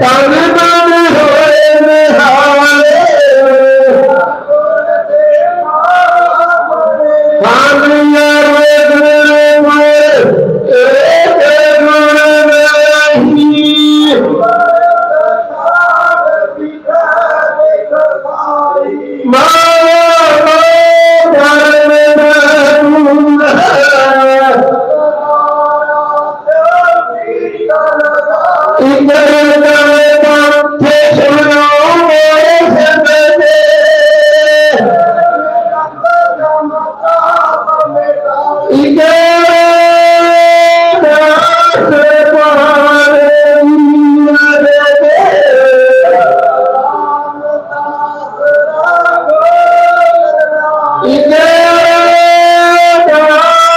ਤਨ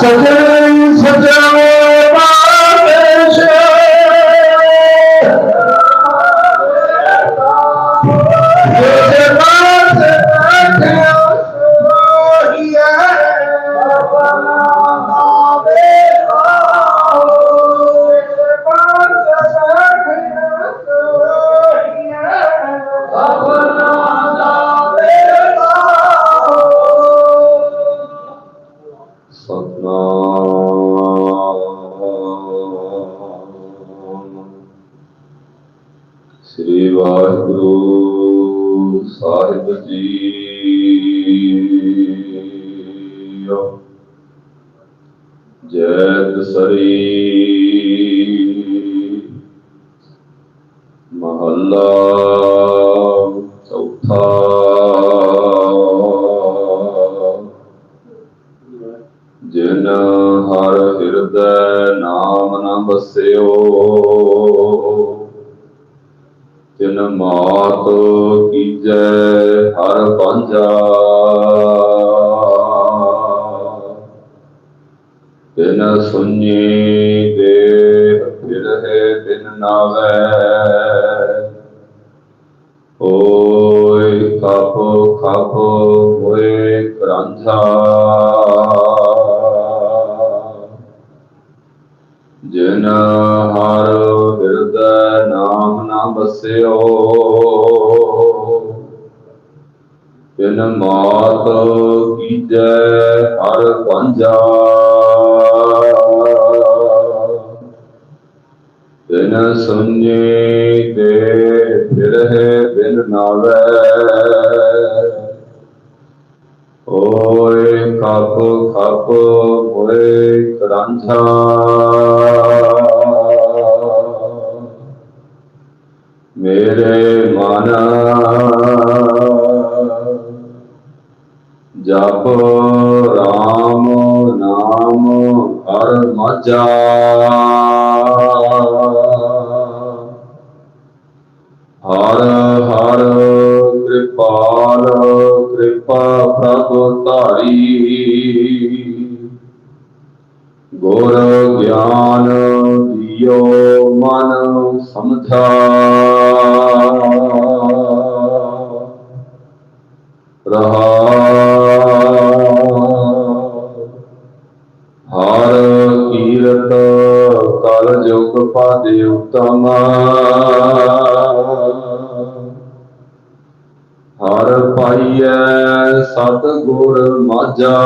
Surrendering ਸ੍ਰੀ ਵਾਹਿਗੁਰੂ ਸਾਹਿਬ ਜੀ। ਜੈ ਸਰੀ ਮਹੱਲਾ ਚੌਥਾ। ਜਿਨ ਹਰ ਹਿਰਦੈ ਨਾਮ ਨਾ ਬਸਿਓ ਤਿਨ ਮਾਤ ਕੀਜੈ ਹਰ ਪਾਂਜਾ ਤਿਨ ਸੁਣੀ ਦੇ ਫਿਰਹਿ ਤਿਨ ਨਾਵੈ। ਓਏ ਖਪ ਖਾਪੋ ਨਾਮ ਨਾ ਬਸਿਓ ਤਿਨ ਮਾਤ ਕੀਜੈ ਹਰ ਪੰਜਾ। ਤਿਨ ਸੁਨੇ ਤੇ ਫਿਰਹਿ ਬਿਨ ਨਾਵੈ। ਓਏ ਖਪ ਖਪ ਹੋਏ ਕਰਾਂਝਾ। ਮੇਰੇ ਮਨ। ਜਪ ਰਾਮ ਨਾਮ ਹਰ ਮਜਾ ਹਰ ਹਰ ਕਿਰਪਾਲ ਕਿਰਪਾ ਪ੍ਰਭ ਧਾਰੀ। ਗੁਰ ਗਿਆਨ ਦਿਓ ਮਨ ਸਮਝਾ। ਜੁਗ ਪਾਦੇ ਉਤਮ ਹਰ ਪਾਈਐ ਸਤ ਗੁਰ ਮਾਝਾ।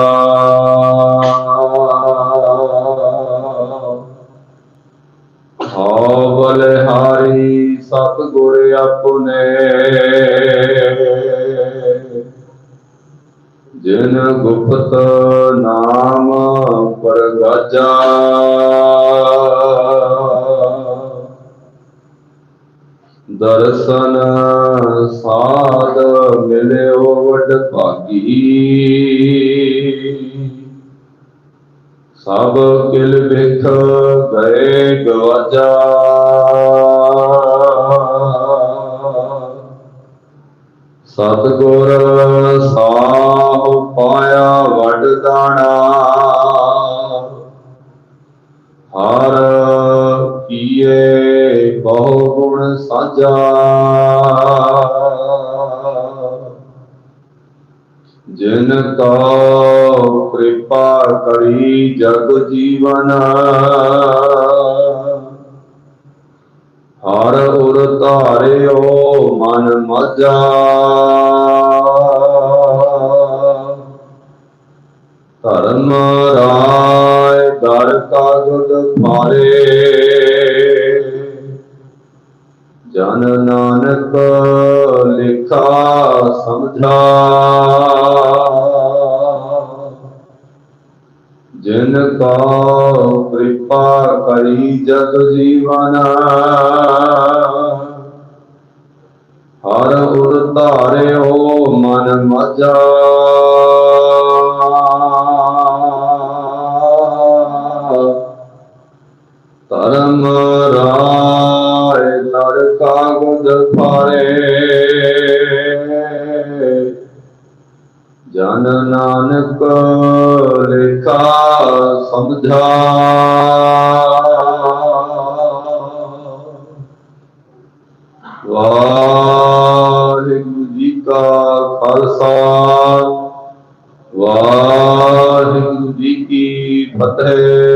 ਹਉ ਬਲਿਹਾਰੀ ਸਤ ਗੁਰ ਆਪਣੇ। ਜਿਨ ਗੁਪਤ ਨਾਮ ਪਰਗਾਜਾ। ਦਰਸ਼ਨ ਸਾਧ ਮਿਲਿਓ ਵਡ ਭਾਗੀ। ਸਭ ਕਿਲ ਬਿਖ ਗਏ ਗਵਾਜਾ। ਸਤਗੁਰ ਸਾਹ ਪਾਇਆ ਵਡ ਦਾਣਾ। ਹਰ ਕੀਏ ਬਹੁ ਗੁਣ ਸਾਜਾ ਜਿਨ ਕੋ ਕਿਰਪਾ ਕਰੀ ਜਗ ਜੀਵਨ, ਹਰ ਉਰ ਧਾਰਿਓ ਮਨ ਮਜਾ ਧਰਮ ਰਾਏ ਦਰ ਕਾਗਦ ਮਾਰੇ ਜਨ ਨਾਨਕ ਲਿਖਾ ਸਮਝਾ। ਜਿਨ ਕਾ ਕਿਰਪਾ ਕਰੀ ਜਗ ਜੀਵਨ ਹਰ ਉਰ ਧਾਰਿਓ ਮਨ ਮਜਾ। ਦਰ ਕਾਗਦ ਫਾਰੇ ਜਨ ਨਾਨਕ ਲਿਖਾ ਸਮਝਾ। ਵਾਹਿਗੁਰੂ ਜੀ ਕਾ ਖਾਲਸਾ। ਵਾਹਿਗੁਰੂ ਜੀ ਕੀ ਫਤਿਹ।